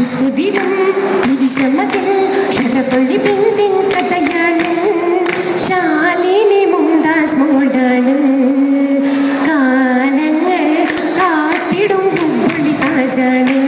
കുതിരും വിരിശമതിൽ ഷടപൊളി ബിന്ദിൻ കഥയാണ്. ശാലിനി മുംതാസ് മോളാണ്. കാലങ്ങൾ കാത്തിടും ഹുബ്ബുളി താജാണ്.